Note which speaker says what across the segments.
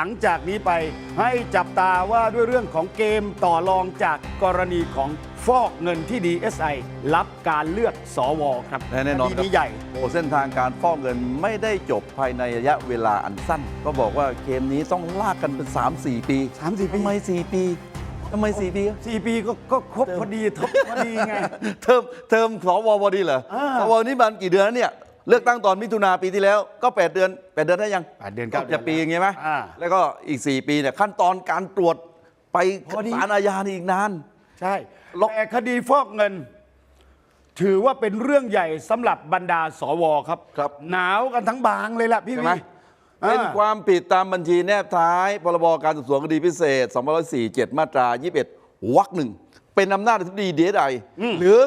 Speaker 1: หลังจากนี้ไปให้จับตาว่าด้วยเรื่องของเกมต่อรองจากกรณีของฟอกเงินที่ DSI รับการเลือกสวครับ
Speaker 2: แน่นอน
Speaker 1: ค
Speaker 2: ครับ
Speaker 1: ดีนี้ใหญ่
Speaker 2: โอ้เส้นทางการฟอกเงินไม่ได้จบภายในระยะเวลาอันสั้น ก็บอกว่าเกมนี้ต้องลากกันเป็น 3-4 ปี
Speaker 1: 3-4ปี
Speaker 2: ทำไม 4 ปีทำไม 4 ปี
Speaker 1: 4ปีก็ก็ครบพอดีทบพอดีไง
Speaker 2: เทอมเทอมสวพอดีเหรอ
Speaker 1: อ่า
Speaker 2: สวนี่มันกี่เดือนแล้วเนี่ย เลือกตั้งตอนมิถุนาปีที่แล้วก็ 8 เดือน 8 เดือนได้ยัง
Speaker 1: แปดเดือนเก้า
Speaker 2: จะปีอย่างเงี้ยไหม
Speaker 1: อ่า
Speaker 2: แล้วก็อีก 4 ปีเนี่ยขั้นตอนการตรวจไป
Speaker 1: พอดี
Speaker 2: ศาลอาญานี่อีกนาน
Speaker 1: ใช่
Speaker 2: ล็อก
Speaker 1: แต่คดีฟอกเงิน ถือว่าเป็นเรื่องใหญ่สำหรับบรรดาสวครับ
Speaker 2: ครับ
Speaker 1: หนาวกันทั้งบางเลยล่ะพี่
Speaker 2: ใช่
Speaker 1: วี
Speaker 2: ไหม
Speaker 1: อ่า
Speaker 2: เป็นความผิดตามบัญชีแนบท้ายพรบการสืบสวนคดีพิเศษ2547 มาตรา 21วรรคหนึ่งเป็นอำนาจอธิบดีดีไอหรือ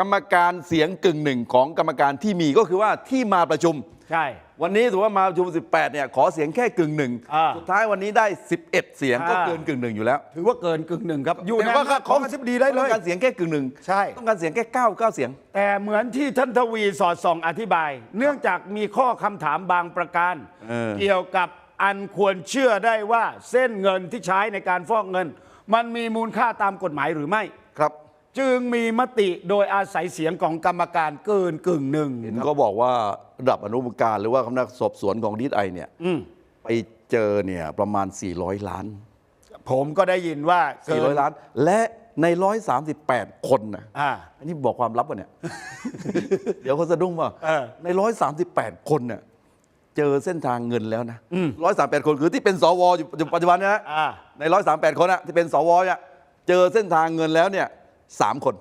Speaker 2: กรรมการเสียงกึ่งหนึ่งของกรรมการที่มีก็คือว่าที่มาประชุม
Speaker 1: ใช่
Speaker 2: วันนี้ถือว่ามาประชุม 18 เนี่ยขอเสียงแค่กึ่งหนึ่ง
Speaker 1: อ่า
Speaker 2: สุดท้ายวันนี้ได้ 11 เสียงก็
Speaker 1: อ่า
Speaker 2: เกินกึ่งหนึ่งอยู่แล้ว
Speaker 1: ถือว่าเกินกึ่งหนึ่งครับ อยู่ใน
Speaker 2: แต่ว่า
Speaker 1: อำนาจของอธิบดีได้เล
Speaker 2: ต้อยงการเสียงแค่กึ่งหนึ่ง
Speaker 1: ใช่
Speaker 2: ต้องการเสียงแค่9 9เสียง
Speaker 1: แต่เหมือนที่ท่านทวีสอดส่องอธิบาย เนื่องจากมีข้อคำถามบางประการ
Speaker 2: เออ
Speaker 1: เกี่ยวกับอันควรเชื่อได้ว่าเส้นเงินที่ใช้ในการฟอกเงิน มันมีมูลค่าตามกฎหมายหรือไม่
Speaker 2: ครับ
Speaker 1: จึงมีมติโดยอาศัยเสียงของกรรมการเกินกึ่งหนึ่ง
Speaker 2: เห็นก็บอกว่าระดับอนุกรรมการหรือว่าคณะสอบสวนของดีไอเนี่ย
Speaker 1: อืม
Speaker 2: ไปเจอเนี่ยประมาณ 400 ล้าน
Speaker 1: ผมก็ได้ยินว่าเกิน
Speaker 2: 400 ล้าน และใน 138 คนนะ
Speaker 1: อ่า
Speaker 2: อันนี้บอกความลับวะเนี่ย เดี๋ยวเขาสะดุ้งว่า
Speaker 1: เออ
Speaker 2: ใน 138 คนเนี่ยเจอเส้นทางเงินแล้วนะ
Speaker 1: อืม
Speaker 2: 138คนคือที่เป็นสวอยู่อยู่ปัจจุบันเนยนะ
Speaker 1: อ่า
Speaker 2: ใน138คนอะที่เป็นสวเนี่ยเจอเส้นทางเงินแล้วเนี่ย สามคน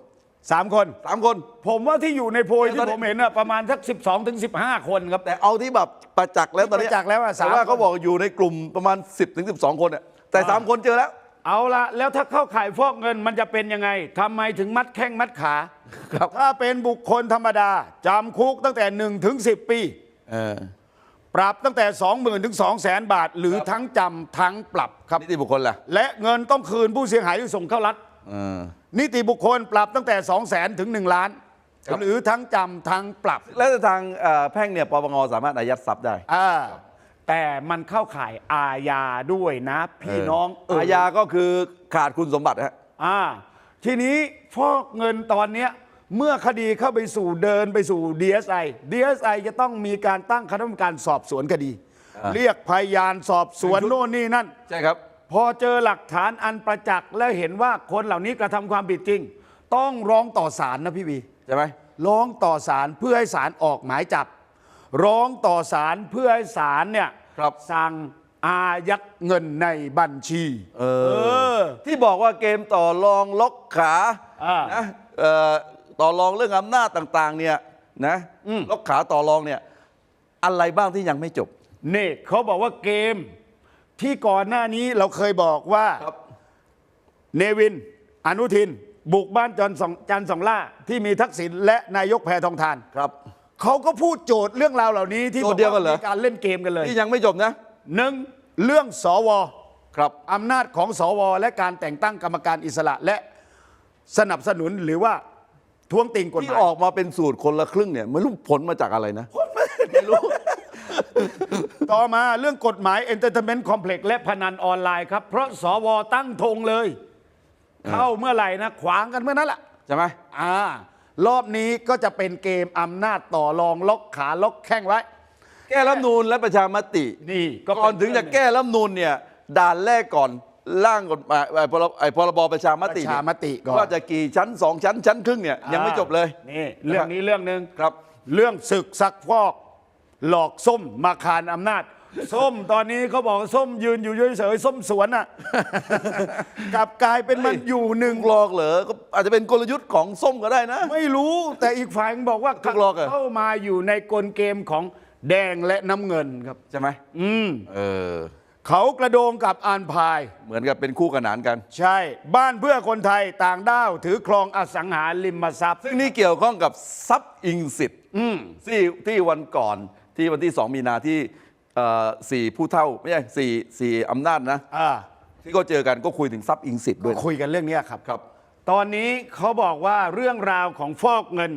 Speaker 1: สามคน
Speaker 2: สามคน
Speaker 1: ผมว่าที่อยู่ในโพย
Speaker 2: ต
Speaker 1: ที่
Speaker 2: อนนี้
Speaker 1: ผมเห็นน่ะประมาณสัก 12ถึง15 คนครับ
Speaker 2: แต่เอาที่แบบประจักษ์แล้วตอนนี้
Speaker 1: ประจักษ์แล้วอะสาม
Speaker 2: ต่ว่า
Speaker 1: คน
Speaker 2: เขาบอกอยู่ในกลุ่มประมาณ 10ถึง12 คนเนี่ยแต่สามคนเจอแล้ว
Speaker 1: เอาละแล้วถ้าเข้าข่ายฟอกเงินมันจะเป็นยังไงทำไมถึงมัดแข้งมัดขา
Speaker 2: ครับ
Speaker 1: ถ้าเป็นบุคคลธรรมดาจำคุกตั้งแต่1ถึง10 ปี
Speaker 2: เออ
Speaker 1: ปรับตั้งแต่ 20,000ถึง200,000 บาท หรือทั้งจำทั้งปรับครับ
Speaker 2: นิติบุคคลล่ะ
Speaker 1: และเงินต้องคืนผู้เสียหายที่ส่งเข้ารัฐ
Speaker 2: เออ
Speaker 1: นิติบุคคลปรับตั้งแต่ 200,000ถึง 1 ล้าน
Speaker 2: ครับ
Speaker 1: หรือทั้งจำทั้งปรับ
Speaker 2: แล้วทางเอ่อแพ่งเนี่ยปปงสามารถอายัดทรัพย์ได้
Speaker 1: อ่าแต่มันเข้าข่ายอาญาด้วยนะ พี่น้องเอา
Speaker 2: ญาก็คือขาดคุณสมบัติฮะ
Speaker 1: อ่า ทีนี้ฟอกเงินตอนเนี้ยเมื่อคดีเข้าไปสู่เดินไปสู่ DSI DSI จะต้องมีการตั้งคณะกรรมการสอบสวนคดี
Speaker 2: อ่า
Speaker 1: เรียกพยานสอบสวนโน่นนี่นั่น
Speaker 2: ใช่ครับ
Speaker 1: พอเจอหลักฐานอันประจักษ์และเห็นว่าคนเหล่านี้กระทำความผิดจริง ต้องร้องต่อศาลนะพี่วี
Speaker 2: ใช่ไหม
Speaker 1: ร้องต่อศาลเพื่อให้ศาลออกหมายจับ ร้องต่อศาลเพื่อให้ศาลเนี่ย
Speaker 2: ครับ
Speaker 1: สั่งอายัดเงินในบัญชี
Speaker 2: เอ
Speaker 1: เออ
Speaker 2: ที่บอกว่าเกมต่อรองล็อกขา
Speaker 1: อ่า
Speaker 2: นะเอ่อต่อรองเรื่องอำนาจต่างๆ เนี่ยนะ
Speaker 1: อืม
Speaker 2: ล็อกขาต่อรองเนี่ย อะไรบ้างที่ยังไม่จบ
Speaker 1: นี่เขาบอกว่าเกม ที่ก่อนหน้านี้เราเคยบอกว่า
Speaker 2: ครับ
Speaker 1: เนวิน อนุทิน บุกบ้านจันทร์สองจันทร์สองล่าที่มีทักษิณและนายกแพทองทาน
Speaker 2: ครับ
Speaker 1: เขาก็พูดโจทย์เรื่องราวเหล่านี้ที่
Speaker 2: โจทย์เดียวกันเหรอ
Speaker 1: มีการเล่นเกมกันเลย
Speaker 2: ที่ยังไม่จบนะ
Speaker 1: หนึ่งเรื่องสว
Speaker 2: ครับ
Speaker 1: อำนาจของสว และการแต่งตั้งกรรมการอิสระและสนับสนุนหรือว่าท้วงติงกฎห
Speaker 2: ที่
Speaker 1: มาย
Speaker 2: ออกมาเป็นสูตรคนละครึ่งเนี่ยไม่รู้ผลมาจากอะไรนะไม่รู้
Speaker 1: ต่อมาเรื่องกฎหมาย Entertainment Complex และพนันออนไลน์ครับ เพราะสวตั้งธงเลย เข้าเมื่อไหร่นะ ขวางกันเมื่อนั้นแหละ
Speaker 2: ใช่ไหม
Speaker 1: อ่ารอบนี้ก็จะเป็นเกมอำนาจต่อรองล็อกขาล็อกแข้งไว้
Speaker 2: แก้รัฐธรรมนูนและประชามติ
Speaker 1: นี่ก็เป็
Speaker 2: ก่อนถึงจะแก้รัฐธรรมนูนเนี่ยด่านแรกก่อนร่างกฎหมายไอ้พรบไอ้พรบประชาม
Speaker 1: ป
Speaker 2: ติ
Speaker 1: ระ
Speaker 2: เนี่
Speaker 1: ชายมติก่อน
Speaker 2: ว่าจะกี่ชั้นสองชั้นชั้นครึ่งเนี่ยยังไม่จบเลย
Speaker 1: นี่เรื่องนี้เรื่องหนึ่ง
Speaker 2: ครับ
Speaker 1: เรื่องศึกซักฟอก หลอกส้มมาคานอำนาจ ส้มตอนนี้เขาบอกว่าส้มยืนอยู่เฉยๆส้มสวนอะ กลับกลายเป็นมันอยู่หนึ่ง
Speaker 2: หลอกเหรอก็อาจจะเป็นกลยุทธ์ของส้มก็ได้นะ
Speaker 1: ไม่รู้แต่อีกฝ่ายบอกว่า
Speaker 2: ถูกหลอกเหรอ
Speaker 1: เข้ามาอยู่ในกลเกมของแดงและน้ำเงินครับ
Speaker 2: ใช่ไหม
Speaker 1: อืม
Speaker 2: เออ
Speaker 1: เขากระโดงกับอานพาย
Speaker 2: เหมือนกับเป็นคู่ขนานกัน
Speaker 1: ใช่ บ้านเพื่อคนไทยต่างด้าวถือครองอสังหาริมทรัพย์
Speaker 2: ซึ่งนี่เกี่ยวข้องกับทรัพย์อิงสิทธิ์
Speaker 1: อืม
Speaker 2: ที่ที่วันก่อน ที่วันที่ 2 มีนาที่เอ่อสี่ผู้เท่าไม่ใช่สี่สี่อำนาจนะ
Speaker 1: อ่า
Speaker 2: ที่ก็เจอกันก็คุยถึงทรัพย์อิงสิทธิ์ด้วยนะ
Speaker 1: คุยกันเรื่องเนี้ยครับ
Speaker 2: ครับ
Speaker 1: ตอนนี้เขาบอกว่าเรื่องราวของฟอกเงิน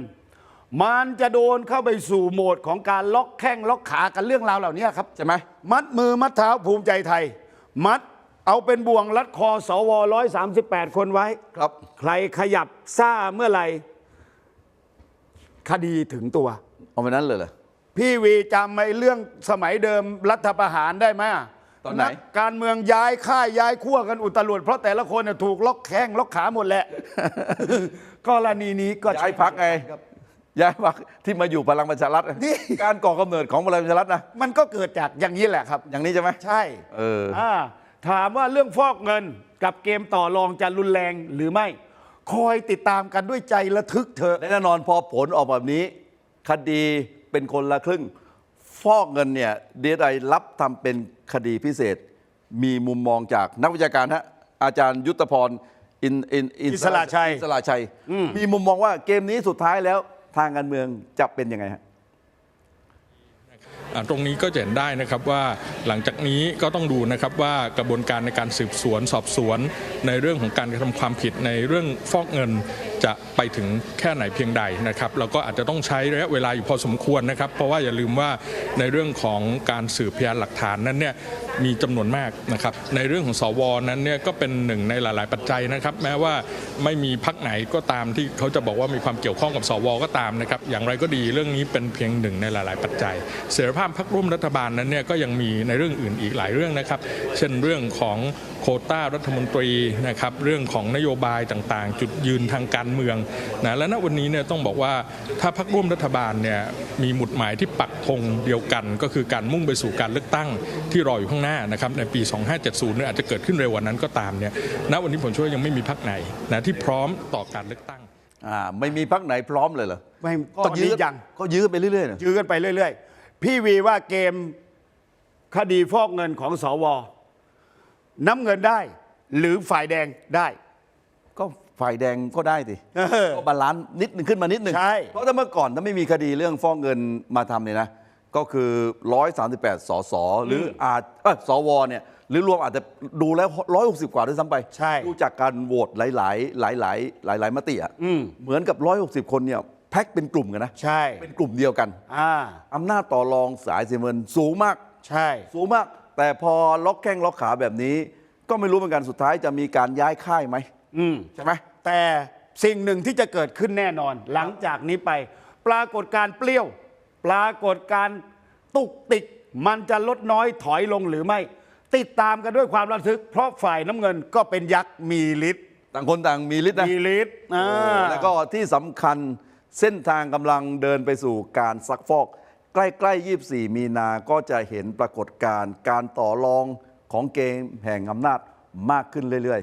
Speaker 1: มันจะโดนเข้าไปสู่โหมดของการล็อกแข้งล็อกขากันเรื่องราวเหล่านี้ครับ
Speaker 2: ใช่ไหม
Speaker 1: มัดมือมัดเท้าภูมิใจไทย มัดเอาเป็นบ่วงรัดคอสว138 คนไว้
Speaker 2: ครับ
Speaker 1: ใครขยับซ่าเมื่อไหร่คดีถึงตัว
Speaker 2: เอาไปนั้นเลยเหรอ
Speaker 1: พี่วีจำไอ้เรื่องสมัยเดิมรัฐประหารได้ไหมะ
Speaker 2: ตอนไหน
Speaker 1: กการเมืองย้ายค่ายย้ายขั้วกันอุตลุดเพราะแต่ละคนน่ะถูกล็อกแข้งล็อกขาหมดแหละ กรณีนี้ก็
Speaker 2: ย้ายพักไงย้ายพักที่มาอยู่พลังประชารัฐ
Speaker 1: นี่
Speaker 2: การก่อกำเนิดของพลังประชารัฐนะ
Speaker 1: มันก็เกิดจากอย่างนี้แหละครับ
Speaker 2: อย่างนี้ใช่ไหม
Speaker 1: ใช่
Speaker 2: เอออ่า
Speaker 1: ถามว่าเรื่องฟอกเงินกับเกมต่อรองจะรุนแรงหรือไม่ คอยติดตามกันด้วยใจระทึกเถอะ
Speaker 2: และแน่นอนพอผลออกแบบนี้ คดี เป็นคนละครึ่ง ฟอกเงินเนี่ยเดียดไอรับทำเป็นคดีพิเศษ มีมุมมองจากนักวิชาการฮะอาจารย์ยุทธพรอินอิน
Speaker 1: อิสระชัย
Speaker 2: อิสระชัยมีมุมมองว่าเกมนี้สุดท้ายแล้วทางการเมืองจะเป็นยังไงฮะ
Speaker 3: อ่าตรงนี้ก็จะเห็นได้นะครับว่าหลังจากนี้ก็ต้องดูนะครับว่ากระบวนการในการสืบสวนสอบสวน ในเรื่องของการกระทำความผิดในเรื่องฟอกเงิน จะไปถึงแค่ไหนเพียงใดนะครับเราก็อาจจะต้องใช้ระยะเวลาอยู่พอสมควรนะครับ เพราะว่าอย่าลืมว่าในเรื่องของการสืบพยานหลักฐานนั้นเนี่ยมีจำนวนมากนะครับในเรื่องของสวนั้นเนี่ยก็เป็นหนึ่งในหลาย ๆ ปัจจัยนะครับ แม้ว่าไม่มีพักไหนก็ตามที่เขาจะบอกว่ามีความเกี่ยวข้องกับสวก็ตามนะครับ อย่างไรก็ดีเรื่องนี้เป็นเพียงหนึ่งในหลาย ๆ ปัจจัย เสรีภาพพรรคร่วมรัฐบาลนั้นเนี่ยก็ยังมีในเรื่องอื่นอีกหลายเรื่องนะครับ เช่นเรื่องของ โควต้ารัฐมนตรีนะครับเรื่องของนโยบายต่างๆ จุดยืนทางการเมืองนะและณวันนี้เนี่ยต้องบอกว่าถ้าพรรคร่วมรัฐบาลเนี่ยมีหมุดหมายที่ปักธงเดียวกัน ก็คือการมุ่งไปสู่การเลือกตั้งที่รออยู่ข้างหน้านะครับในปี 2570เนี่ยอาจจะเกิดขึ้นเร็วกว่านั้นก็ตามเนี่ยณวันนี้ผมเชื่อว่ายังไม่มีพรรคไหนนะที่พร้อมต่อการเลือกตั้ง
Speaker 2: อ่าไม่มีพักไหนพร้อมเลยเหรอ
Speaker 1: ไม่
Speaker 2: ก็
Speaker 1: ตอน
Speaker 2: ยื้
Speaker 1: นี้
Speaker 2: อ
Speaker 1: ยัง
Speaker 2: ก็ยื้อไปเรื่อยๆนะ
Speaker 1: ยื้อกันไปเรื่อย ๆ พี่วีว่าเกมคดีฟอกเงินของสว น้ำเงินได้ หรือฝ่ายแดงได้
Speaker 2: ก็ฝ่ายแดงก็ได้สิ
Speaker 1: เออ
Speaker 2: ก็บาลานซ์นิดหนึ่งขึ้นมานิดหนึ่ง
Speaker 1: ใช่
Speaker 2: เพราะถ้าเมื่อก่อนถ้าไม่มีคดีเรื่องฟอกเงินมาทำเนี่ยนะ ก็คือ 138 สสหรืออาจเอ้ยสวเนี่ยหรือรวมอาจจะดูแล้ว 160 กว่าด้วยซ้ำไป
Speaker 1: ใช่
Speaker 2: ดูจากการโหวตหลาย ๆ หลาย ๆ หลาย ๆ มติอะ
Speaker 1: อืม
Speaker 2: เหมือนกับ 160 คนเนี่ยแพ็คเป็นกลุ่มกันนะ
Speaker 1: ใช่
Speaker 2: เป็นกลุ่มเดียวกัน
Speaker 1: อ่า
Speaker 2: อำนาจต่อรองสายสีเงินสูงมาก
Speaker 1: ใช่
Speaker 2: สูงมาก แต่พอล็อกแข้งล็อกขาแบบนี้ ก็ไม่รู้เหมือนกันสุดท้ายจะมีการย้ายค่ายไหม
Speaker 1: อืม
Speaker 2: ใช่ไหม
Speaker 1: แต่สิ่งหนึ่งที่จะเกิดขึ้นแน่นอน หลังจากนี้ไป ปรากฏการณ์เปรี้ยว ปรากฏการณ์ตุกติก มันจะลดน้อยถอยลงหรือไม่ ติดตามกันด้วยความระทึก เพราะฝ่ายน้ำเงินก็เป็นยักษ์มีฤทธิ์
Speaker 2: ต่างคนต่างมีฤทธิ์นะ
Speaker 1: มีฤทธิ์อ่า
Speaker 2: โอ้แล้วก็ที่สำคัญเส้นทางกำลังเดินไปสู่การซักฟอก ใกล้ๆ 24 มีนาก็จะเห็นปรากฏการณ์การต่อรองของเกมแห่งอำนาจมากขึ้นเรื่อย